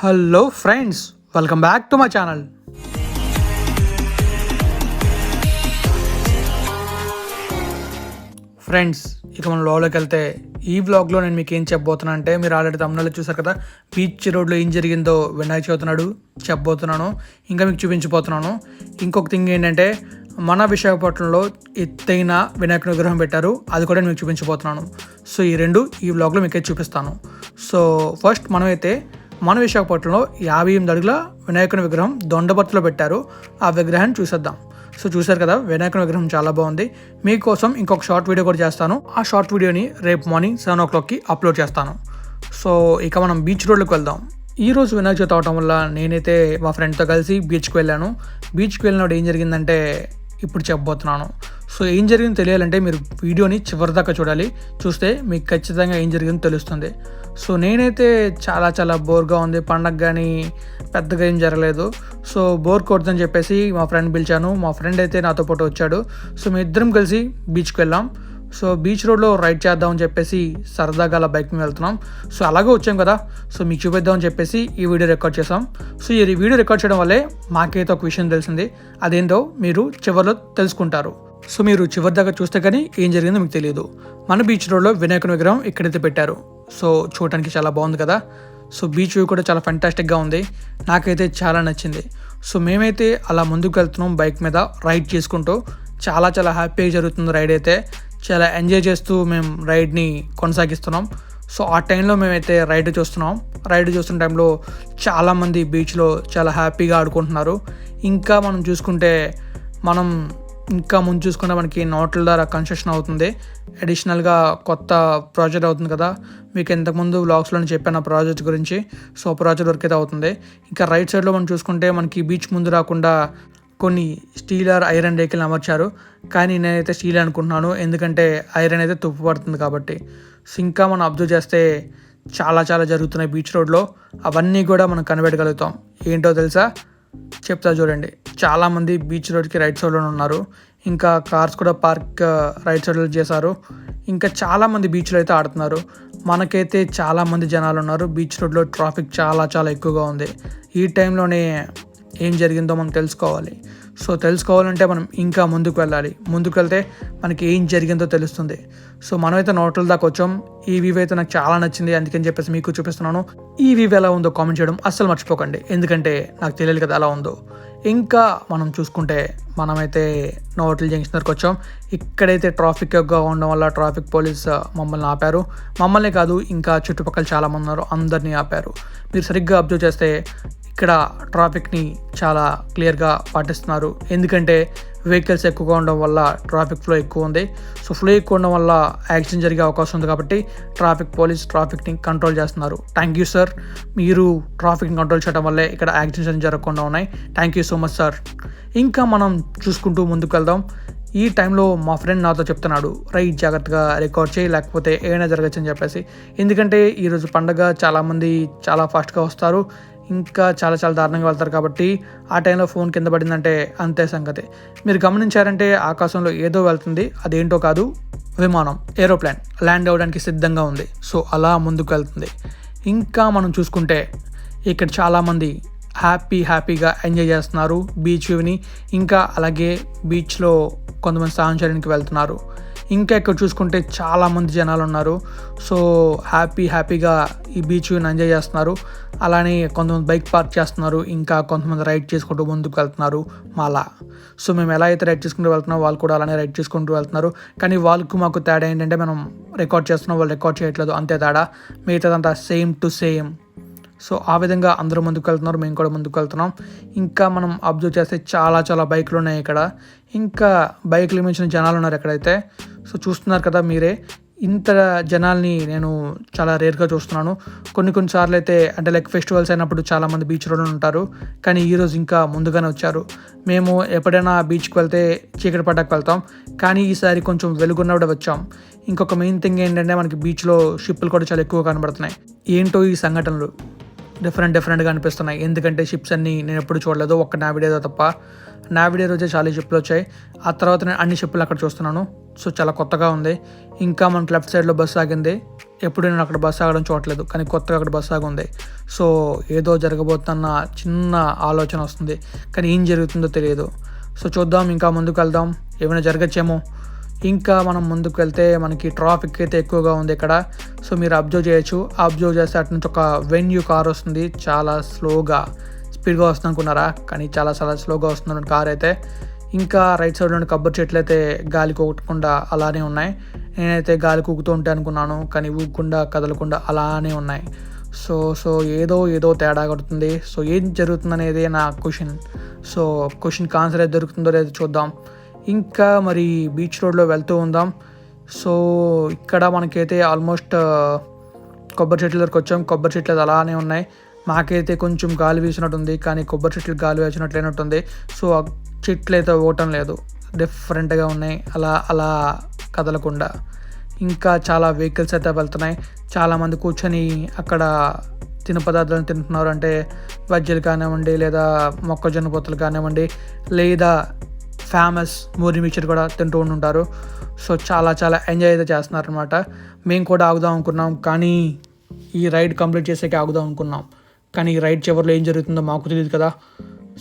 Hello friends welcome back to my channel. Friends ఇక మనం లోపలికి వెళ్తే ఈ బ్లాగ్లో నేను మీకు ఏం చెప్పబోతున్నా అంటే మీరు ఆల్రెడీ తమిళలో చూసారు కదా బీచ్ రోడ్లో ఏం జరిగిందో వినాయక చవితి చెప్పబోతున్నాను ఇంకా మీకు చూపించబోతున్నాను. ఇంకొక థింగ్ ఏంటంటే మన విశాఖపట్నంలో ఎత్తైన వినాయకుని విగ్రహం పెట్టారు అది కూడా నేను మీకు చూపించబోతున్నాను. సో ఈ రెండు ఈ బ్లాగ్లో మీకు అయితే చూపిస్తాను. సో ఫస్ట్ మనమైతే మన విశాఖపట్నంలో యాభై ఎనిమిది అడుగుల వినాయకుని విగ్రహం దొండబర్తిలో పెట్టారు. ఆ విగ్రహాన్ని చూసేద్దాం. సో చూశారు కదా వినాయకుని విగ్రహం చాలా బాగుంది. మీకోసం ఇంకొక షార్ట్ వీడియో కూడా చేస్తాను. ఆ షార్ట్ వీడియోని రేపు మార్నింగ్ సెవెన్ ఓ క్లాక్కి అప్లోడ్ చేస్తాను. సో ఇక మనం బీచ్ రోడ్లోకి వెళ్దాం. ఈ రోజు వినాయక చవితి అవటం వల్ల నేనైతే మా ఫ్రెండ్తో కలిసి బీచ్కి వెళ్ళాను. బీచ్కి వెళ్ళినప్పుడు ఏం జరిగిందంటే ఇప్పుడు చెప్పబోతున్నాను. సో ఏం జరిగిందో తెలియాలంటే మీరు వీడియోని చివరి దాకా చూడాలి. చూస్తే మీకు ఖచ్చితంగా ఏం జరిగిందో తెలుస్తుంది. సో నేనైతే చాలా చాలా బోర్గా ఉంది. పండగ కానీ పెద్దగా ఏం జరగలేదు. సో బోర్ కొడుతుందని చెప్పేసి మా ఫ్రెండ్ పిలిచాను. మా ఫ్రెండ్ అయితే నాతో పాటు వచ్చాడు. సో మేము ఇద్దరం కలిసి బీచ్కి వెళ్ళాం. సో బీచ్ రోడ్లో రైడ్ చేద్దామని చెప్పేసి సరదాగా అలా బైక్ మీద వెళ్తున్నాం. సో అలాగే వచ్చాం కదా. సో మీకు చూపిద్దామని చెప్పేసి ఈ వీడియో రికార్డ్ చేసాం సో ఈ వీడియో రికార్డ్ చేయడం వల్లే మాకైతే ఒక విషయం తెలిసింది. అదేంటో మీరు చివరిలో తెలుసుకుంటారు. సో మీరు చివరి దాకా చూస్తే కానీ ఏం జరిగిందో మీకు తెలియదు. మన బీచ్ రోడ్లో వినాయకుని విగ్రహం ఎక్కడైతే పెట్టారు. సో చూడటానికి చాలా బాగుంది కదా. సో బీచ్ వ్యూ కూడా చాలా ఫెంటాస్టిక్గా ఉంది. నాకైతే చాలా నచ్చింది. సో మేమైతే అలా ముందుకు వెళ్తున్నాం బైక్ మీద రైడ్ చేసుకుంటూ. చాలా చాలా హ్యాపీగా జరుగుతుంది రైడ్ అయితే. చాలా ఎంజాయ్ చేస్తూ మేము రైడ్ని కొనసాగిస్తున్నాం. సో ఆ టైంలో మేమైతే రైడ్ చూస్తున్నాం. రైడ్ చూస్తున్న టైంలో చాలామంది బీచ్లో చాలా హ్యాపీగా ఆడుకుంటున్నారు. ఇంకా మనం చూసుకుంటే మనం ఇంకా ముందు చూసుకుంటే మనకి నోట్ల ద్వారా కన్స్ట్రక్షన్ అవుతుంది. అడిషనల్గా కొత్త ప్రాజెక్ట్ అవుతుంది కదా. మీకు ఇంతకుముందు వ్లాగ్స్లో చెప్పాను ఆ ప్రాజెక్ట్ గురించి. సో ప్రాజెక్ట్ వర్క్ అయితే అవుతుంది. ఇంకా రైట్ సైడ్లో మనం చూసుకుంటే మనకి బీచ్ ముందు రాకుండా కొన్ని స్టీల్ ఆర్ ఐరన్ రేకులు అమర్చారు. కానీ నేనైతే స్టీల్ అనుకుంటున్నాను. ఎందుకంటే ఐరన్ అయితే తుప్పు పడుతుంది కాబట్టి. సో ఇంకా మనం అబ్జర్వ్ చేస్తే చాలా చాలా జరుగుతున్నాయి బీచ్ రోడ్లో. అవన్నీ కూడా మనం కనిపెట్టగలుగుతాం. ఏంటో తెలుసా? చెప్తా చూడండి. చాలామంది బీచ్ రోడ్కి రైట్ సైడ్లో ఉన్నారు. ఇంకా కార్స్ కూడా పార్క్ రైట్ సైడ్లో చేశారు. ఇంకా చాలామంది బీచ్లో అయితే ఆడుతున్నారు. మనకైతే చాలామంది జనాలు ఉన్నారు. బీచ్ రోడ్లో ట్రాఫిక్ చాలా చాలా ఎక్కువగా ఉంది. ఈ టైంలోనే ఏం జరిగిందో మనం తెలుసుకోవాలి. సో తెలుసుకోవాలంటే మనం ఇంకా ముందుకు వెళ్ళాలి. ముందుకు వెళ్తే మనకి ఏం జరిగిందో తెలుస్తుంది. సో మనమైతే నోట్ల దాకా వచ్చాం. ఈ వీవ్ అయితే నాకు చాలా నచ్చింది. అందుకని చెప్పేసి మీకు చూపిస్తున్నాను. ఈ వీవ్ ఎలా ఉందో కామెంట్ చేయడం అస్సలు మర్చిపోకండి. ఎందుకంటే నాకు తెలియదు కదా ఎలా ఉందో. ఇంకా మనం చూసుకుంటే మనమైతే నోటల్ జంక్షన్ దగ్గరకు వచ్చాం. ఇక్కడైతే ట్రాఫిక్ ఎక్కువగా ఉండడం వల్ల ట్రాఫిక్ పోలీస్ మమ్మల్ని ఆపారు. మమ్మల్ని కాదు ఇంకా చుట్టుపక్కల చాలామంది ఉన్నారు. అందరినీ ఆపారు. మీరు సరిగ్గా అబ్జర్వ్ చేస్తే ఇక్కడ ట్రాఫిక్ని చాలా క్లియర్గా పాటిస్తున్నారు. ఎందుకంటే వెహికల్స్ ఎక్కువగా ఉండడం వల్ల ట్రాఫిక్ ఫ్లో ఎక్కువ ఉంది. సో ఫ్లో ఎక్కువ ఉండడం వల్ల యాక్సిడెంట్ జరిగే అవకాశం ఉంది కాబట్టి ట్రాఫిక్ పోలీస్ ట్రాఫిక్ని కంట్రోల్ చేస్తున్నారు. Thank you sir. మీరు ట్రాఫిక్ని కంట్రోల్ చేయడం వల్లే ఇక్కడ యాక్సిడెంట్స్ జరగకుండా ఉన్నాయి. Thank you so much sir. ఇంకా మనం చూసుకుంటూ ముందుకు వెళ్దాం ఈ టైంలో మా ఫ్రెండ్ నాతో చెప్తున్నాడు రైట్ జాగ్రత్తగా రికార్డ్ చేయి లేకపోతే ఏమైనా జరగచ్చు అని చెప్పేసి. ఎందుకంటే ఈరోజు పండగ చాలామంది చాలా ఫాస్ట్గా వస్తారు. ఇంకా చాలా చాలా దారుణంగా వెళ్తారు కాబట్టి ఆ టైంలో ఫోన్ కింద పడిందంటే అంతే సంగతి. మీరు గమనించారంటే ఆకాశంలో ఏదో వెళ్తుంది అదేంటో కాదు విమానం ఏరోప్లేన్ ల్యాండ్ అవ్వడానికి సిద్ధంగా ఉంది. సో అలా ముందుకు వెళ్తుంది. ఇంకా మనం చూసుకుంటే ఇక్కడ చాలామంది హ్యాపీ హ్యాపీగా ఎంజాయ్ చేస్తున్నారు బీచ్ వ్యూని. ఇంకా అలాగే బీచ్లో కొంతమంది స్నానం చేయడానికి వెళ్తున్నారు. ఇంకా ఇక్కడ చూసుకుంటే చాలామంది జనాలు ఉన్నారు. సో హ్యాపీ హ్యాపీగా ఈ బీచ్ ఎంజాయ్ చేస్తున్నారు. అలానే కొంతమంది బైక్ పార్క్ చేస్తున్నారు. ఇంకా కొంతమంది రైడ్ చేసుకుంటూ ముందుకు వెళ్తున్నారు. మాలా. సో మేము ఎలా అయితే రైడ్ చేసుకుంటూ వెళ్తున్నాం వాళ్ళు కూడా అలానే రైడ్ చేసుకుంటూ వెళ్తున్నారు. కానీ వాళ్ళకు మాకు తేడా ఏంటంటే మనం రికార్డ్ చేస్తున్నాం వాళ్ళు రికార్డ్ చేయట్లేదు. అంతే తేడా. మిగతాదంతా సేమ్ టు సేమ్. సో ఆ విధంగా అందరూ ముందుకు వెళ్తున్నారు మేము కూడా ముందుకు వెళ్తున్నాం. ఇంకా మనం అబ్జర్వ్ చేస్తే చాలా చాలా బైక్లు ఉన్నాయి ఇక్కడ. ఇంకా బైక్లు మించిన జనాలు ఉన్నారు ఎక్కడైతే. సో చూస్తున్నారు కదా మీరే. ఇంత జనాల్ని నేను చాలా రేర్గా చూస్తున్నాను. కొన్ని కొన్నిసార్లు అయితే అంటే లైక్ ఫెస్టివల్స్ అయినప్పుడు చాలామంది బీచ్ రోడ్లు ఉంటారు. కానీ ఈరోజు ఇంకా ముందుగానే వచ్చారు. మేము ఎప్పుడైనా బీచ్కి వెళ్తే చీకటి పడ్డాక వెళ్తాం. కానీ ఈసారి కొంచెం వెలుగున్నప్పుడు వచ్చాం. ఇంకొక మెయిన్ థింగ్ ఏంటంటే మనకి బీచ్లో షిప్పులు కూడా చాలా ఎక్కువ కనబడుతున్నాయి. ఏంటో ఈ సంఘటనలు? డిఫరెంట్ డిఫరెంట్గా అనిపిస్తున్నాయి. ఎందుకంటే షిప్స్ అన్ని నేను ఎప్పుడు చూడలేదు. ఒక్క నావిడేదో తప్ప. నావిడే రోజే చాలా షిప్లు వచ్చాయి. ఆ తర్వాత నేను అన్ని షిప్పులు అక్కడ చూస్తున్నాను. సో చాలా కొత్తగా ఉంది. ఇంకా మనకి లెఫ్ట్ సైడ్లో బస్సు ఆగింది. ఎప్పుడు నేను అక్కడ బస్సు ఆగడం చూడట్లేదు కానీ కొత్తగా అక్కడ బస్సు ఆగుంది. సో ఏదో జరగబోతున్న చిన్న ఆలోచన వస్తుంది. కానీ ఏం జరుగుతుందో తెలియదు. సో చూద్దాం. ఇంకా ముందుకు వెళ్దాం. ఏమైనా జరగచ్చేమో. ఇంకా మనం ముందుకు వెళ్తే మనకి ట్రాఫిక్ అయితే ఎక్కువగా ఉంది ఇక్కడ. సో మీరు అబ్జర్వ్ చేయొచ్చు. అబ్జర్వ్ చేస్తే అటు నుంచి ఒక వెన్యూ కార్ వస్తుంది. చాలా స్లోగా స్పీడ్గా వస్తుంది అనుకున్నారా? కానీ చాలా చాలా స్లోగా వస్తుంది కార్ అయితే. ఇంకా రైట్ సైడ్ నుండి కొబ్బరి చెట్లు అయితే గాలి కొట్టకుండా అలానే ఉన్నాయి. నేనైతే గాలి కూకుతూ ఉంటే అనుకున్నాను కానీ ఊగకుండా కదలకుండా అలానే ఉన్నాయి. సో సో ఏదో ఏదో తేడా కొడుతుంది. సో ఏం జరుగుతుంది అనేది నా క్వశ్చన్ సో క్వశ్చన్కి ఆన్సర్ ఏది దొరుకుతుందో లేదో చూద్దాం. ఇంకా మరి బీచ్ రోడ్లో వెళ్తూ ఉందాం. సో ఇక్కడ మనకైతే ఆల్మోస్ట్ uh, కొబ్బరి చెట్ల దగ్గరకు వచ్చాం. కొబ్బరి చెట్లు అలానే ఉన్నాయి. మాకైతే కొంచెం గాలి వేసినట్టుంది కానీ కొబ్బరి చెట్లు గాలి వేసినట్లేనట్టుంది. సో ఆ చెట్లు అయితే ఓటం లేదు. డిఫరెంట్గా ఉన్నాయి. అలా అలా కదలకుండా. ఇంకా చాలా వెహికల్స్ అయితే వెళ్తున్నాయి. చాలామంది కూర్చొని అక్కడ తిన పదార్థాలను తింటున్నారు. అంటే బజ్జీలు కానివ్వండి లేదా మొక్కజొన్న పొత్తులు కానివ్వండి లేదా ఫేమస్ మూరి మిక్చర్ కూడా తింటూ ఉంటారు సో చాలా చాలా ఎంజాయ్ అయితే చేస్తున్నారు అనమాట మేము కూడా ఆగుదాం అనుకున్నాం కానీ ఈ రైడ్ కంప్లీట్ చేసాక ఆగుదాం అనుకున్నాం. కానీ ఈ రైడ్ చివరిలో ఏం జరుగుతుందో మాకు తెలియదు కదా.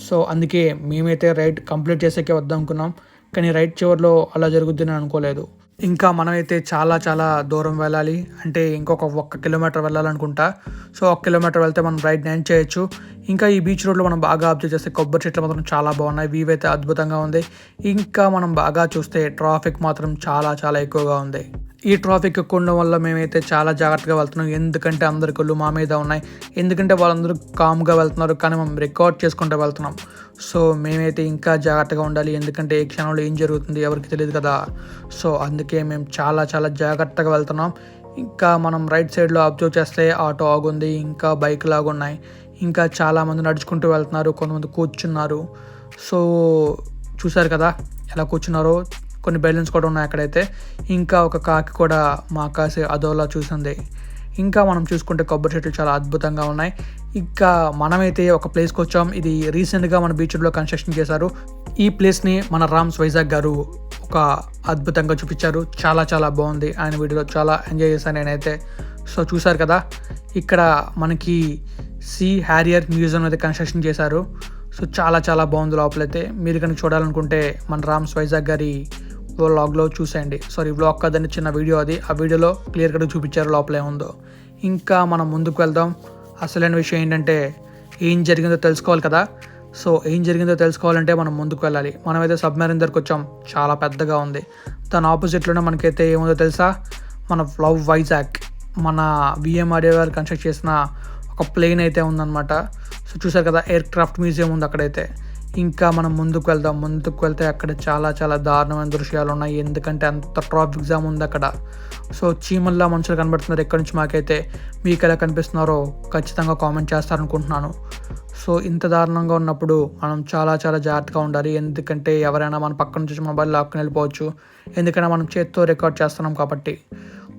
సో అందుకే మేమైతే రైడ్ కంప్లీట్ చేసాకే వద్దాం అనుకున్నాం. కానీ రైడ్ చివరిలో అలా జరుగుద్దని అనుకోలేదు. ఇంకా మనమైతే చాలా చాలా దూరం వెళ్ళాలి. అంటే ఇంకొక ఒక్క కిలోమీటర్ వెళ్ళాలనుకుంటా. సో ఒక కిలోమీటర్ వెళ్తే మనం రైడ్ ఎండ్ చేయొచ్చు. ఇంకా ఈ బీచ్ రోడ్లో మనం బాగా అబ్జర్వ్ చేస్తే కొబ్బరి చెట్లు మాత్రం చాలా బాగున్నాయి. వ్యూ అయితే అద్భుతంగా ఉంది. ఇంకా మనం బాగా చూస్తే ట్రాఫిక్ మాత్రం చాలా చాలా ఎక్కువగా ఉంది. ఈ ట్రాఫిక్ ఎక్కువ ఉండడం వల్ల మేమైతే చాలా జాగ్రత్తగా వెళ్తున్నాం. ఎందుకంటే అందరి కళ్ళు మా మీద ఉన్నాయి. ఎందుకంటే వాళ్ళందరూ కామ్గా వెళ్తున్నారు. కానీ మనం రికార్డ్ చేసుకుంటూ వెళ్తున్నాం. సో మేమైతే ఇంకా జాగ్రత్తగా ఉండాలి. ఎందుకంటే ఏ క్షణంలో ఏం జరుగుతుంది ఎవరికి తెలియదు కదా. సో అందుకే మేము చాలా చాలా జాగ్రత్తగా వెళ్తున్నాం. ఇంకా మనం రైట్ సైడ్లో అబ్జర్వ్ చేస్తే ఆటో ఆగుంది. ఇంకా బైక్ లాగా ఉన్నాయి. ఇంకా చాలామంది నడుచుకుంటూ వెళ్తున్నారు. కొంతమంది కూర్చున్నారు. సో చూసారు కదా ఎలా కూర్చున్నారో. కొన్ని బెలూన్స్ కూడా ఉన్నాయి అక్కడైతే. ఇంకా ఒక కాకి కూడా మా కాసి అదోలా చూసింది. ఇంకా మనం చూసుకుంటే కొబ్బరి చెట్లు చాలా అద్భుతంగా ఉన్నాయి. ఇంకా మనమైతే ఒక ప్లేస్కి వచ్చాం. ఇది రీసెంట్గా మన బీచ్లో కన్స్ట్రక్షన్ చేశారు. ఈ ప్లేస్ని మన రామ్స్ వైజాగ్ గారు ఒక అద్భుతంగా చూపించారు. చాలా చాలా బాగుంది. ఆయన వీడియోలో చాలా ఎంజాయ్ చేశాను నేనైతే. సో చూశారు కదా? ఇక్కడ మనకి సి హ్యారియర్ మ్యూజియం అయితే కన్స్ట్రక్షన్ చేశారు. సో చాలా చాలా బాగుంది లోపలైతే. మీరు కనుక చూడాలనుకుంటే మన రామ్స్ వైజాగ్ గారి వ్లాగ్లో చూసేయండి. సారీ వ్లాగ్ కాదని చిన్న వీడియో అది. ఆ వీడియోలో క్లియర్ కట్గా చూపించారు లోపల ఏముందో ఇంకా మనం ముందుకు వెళ్దాం. అసలైన విషయం ఏంటంటే ఏం జరిగిందో తెలుసుకోవాలి కదా. సో ఏం జరిగిందో తెలుసుకోవాలంటే మనం ముందుకు వెళ్ళాలి. మనమైతే సబ్మెరీన్ దగ్గరకు వచ్చాం. చాలా పెద్దగా ఉంది. దాని ఆపోజిట్లోనే మనకైతే ఏముందో తెలుసా? మన లవ్ వైజాగ్ మన విఎంఆర్ఏ గారు కన్స్ట్రక్ట్ చేసిన ఒక ప్లేన్ అయితే ఉందన్నమాట. సో చూసారు కదా ఎయిర్ క్రాఫ్ట్ మ్యూజియం ఉంది అక్కడైతే. ఇంకా మనం ముందుకు వెళ్దాం. ముందుకు వెళ్తే అక్కడ చాలా చాలా దారుణమైన దృశ్యాలు ఉన్నాయి. ఎందుకంటే అంత ట్రాఫిక్ జామ్ ఉంది అక్కడ. సో చీమల్లా మనుషులు కనబడుతున్నారు. ఎక్కడి నుంచి మాకైతే మీకు ఎలా కనిపిస్తున్నారో ఖచ్చితంగా కామెంట్ చేస్తారనుకుంటున్నాను. సో ఇంత దారుణంగా ఉన్నప్పుడు మనం చాలా చాలా జాగ్రత్తగా ఉండాలి. ఎందుకంటే ఎవరైనా మన పక్క నుంచి మొబైల్ లాక్కుని వెళ్ళిపోవచ్చు. ఎందుకంటే మనం చేత్తో రికార్డ్ చేస్తున్నాం కాబట్టి.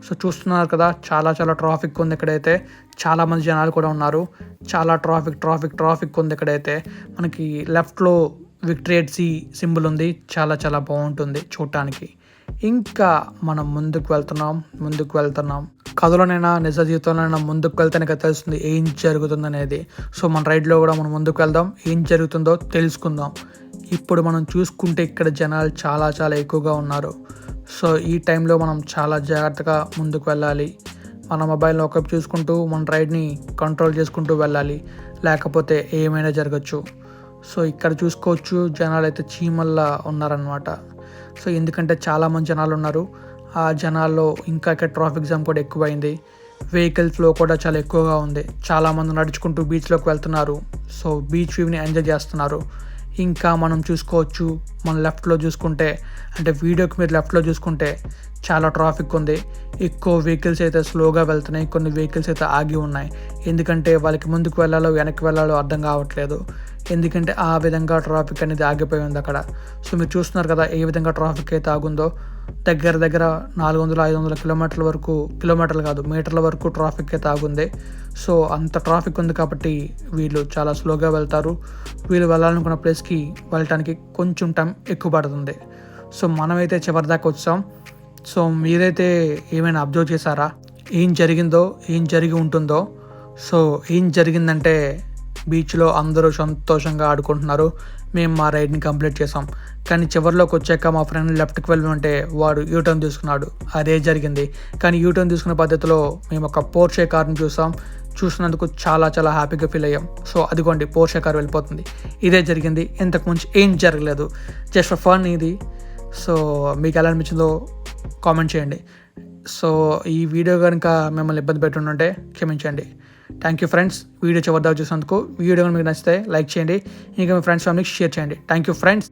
సో చూస్తున్నారు కదా చాలా చాలా ట్రాఫిక్ ఉంది ఇక్కడైతే. చాలా మంది జనాలు కూడా ఉన్నారు. చాలా ట్రాఫిక్ ట్రాఫిక్ ట్రాఫిక్ ఉంది ఇక్కడైతే. మనకి లెఫ్ట్లో విక్టరేట్ సి సింబల్ ఉంది. చాలా చాలా బాగుంటుంది చూడటానికి. ఇంకా మనం ముందుకు వెళ్తున్నాం ముందుకు వెళ్తున్నాం. కథలోనైనా నిజ జీవితంలోనైనా ముందుకు వెళ్తేనే కదా తెలుస్తుంది ఏం జరుగుతుంది అనేది సో మన రైడ్లో కూడా మనం ముందుకు వెళ్దాం. ఏం జరుగుతుందో తెలుసుకుందాం. ఇప్పుడు మనం చూసుకుంటే ఇక్కడ జనాలు చాలా చాలా ఎక్కువగా ఉన్నారు. సో ఈ టైంలో మనం చాలా జాగ్రత్తగా ముందుకు వెళ్ళాలి. మన మొబైల్ని ఒకవైపు చూసుకుంటూ మన రైడ్ని కంట్రోల్ చేసుకుంటూ వెళ్ళాలి. లేకపోతే ఏమైనా జరగచ్చు. సో ఇక్కడ చూసుకోవచ్చు జనాలు అయితే చీమల్లా ఉన్నారనమాట సో ఎందుకంటే చాలామంది జనాలు ఉన్నారు. ఆ జనాల్లో ఇంకా ఇక్కడ ట్రాఫిక్ జామ్ కూడా ఎక్కువైంది. వెహికల్ ఫ్లో కూడా చాలా ఎక్కువగా ఉంది. చాలామంది నడుచుకుంటూ బీచ్లోకి వెళ్తున్నారు. సో బీచ్ వ్యూని ఎంజాయ్ చేస్తున్నారు. ఇంకా మనం చూసుకోవచ్చు మన లెఫ్ట్లో చూసుకుంటే అంటే వీడియోకి మీరు లెఫ్ట్లో చూసుకుంటే చాలా ట్రాఫిక్ ఉంది. ఎక్కువ వెహికల్స్ అయితే స్లోగా వెళ్తున్నాయి కొన్ని వెహికల్స్ అయితే ఆగి ఉన్నాయి. ఎందుకంటే వాళ్ళకి ముందుకు వెళ్ళాలో వెనక్కి వెళ్ళాలో అర్థం కావట్లేదు. ఎందుకంటే ఆ విధంగా ట్రాఫిక్ అనేది ఆగిపోయి ఉంది అక్కడ. సో మీరు చూస్తున్నారు కదా ఏ విధంగా ట్రాఫిక్ అయితే ఆగుందో. దగ్గర దగ్గర నాలుగు వందల ఐదు వందల కిలోమీటర్ల వరకు కిలోమీటర్లు కాదు మీటర్ల వరకు ట్రాఫిక్ అయితే ఆగుంది. సో అంత ట్రాఫిక్ ఉంది కాబట్టి వీళ్ళు చాలా స్లోగా వెళ్తారు. వీళ్ళు వెళ్ళాలనుకున్న ప్లేస్కి వెళ్ళటానికి కొంచెం టైం ఎక్కువ పడుతుంది. సో మనమైతే చివరి దాకా వచ్చాం. సో మీరైతే ఏమైనా అబ్జర్వ్ చేశారా? ఏం జరిగిందో ఏం జరిగి ఉంటుందో? సో ఏం జరిగిందంటే బీచ్లో అందరూ సంతోషంగా ఆడుకుంటున్నారు. మేము మా రైడ్ని కంప్లీట్ చేసాం కానీ చివరిలోకి వచ్చాక మా ఫ్రెండ్ లెఫ్ట్కి వెళ్ళమంటే వాడు యూటర్న్ తీసుకున్నాడు. అదే జరిగింది. కానీ యూటర్న్ తీసుకున్న పద్ధతిలో మేము ఒక పోర్షే కార్ని చూసాం చూసినందుకు చాలా చాలా హ్యాపీగా ఫీల్ అయ్యాం. సో అదిగోండి పోర్షే కార్ వెళ్ళిపోతుంది. ఇదే జరిగింది. ఇంతకు ముందు ఏం జరగలేదు. జస్ట్ ఫర్ ఫన్ ఇది. సో మీకు ఎలా అనిపించిందో కామెంట్ చేయండి. సో ఈ వీడియో కనుక మిమ్మల్ని ఇబ్బంది పెట్టుంటే క్షమించండి. థ్యాంక్ యూ ఫ్రెండ్స్ వీడియో చివరి దాకా చూసినందుకు వీడియో మీకు నచ్చితే లైక్ చేయండి. ఇంకా మీ ఫ్రెండ్స్ ఫ్యామిలీకి షేర్ చేయండి. Thank you friends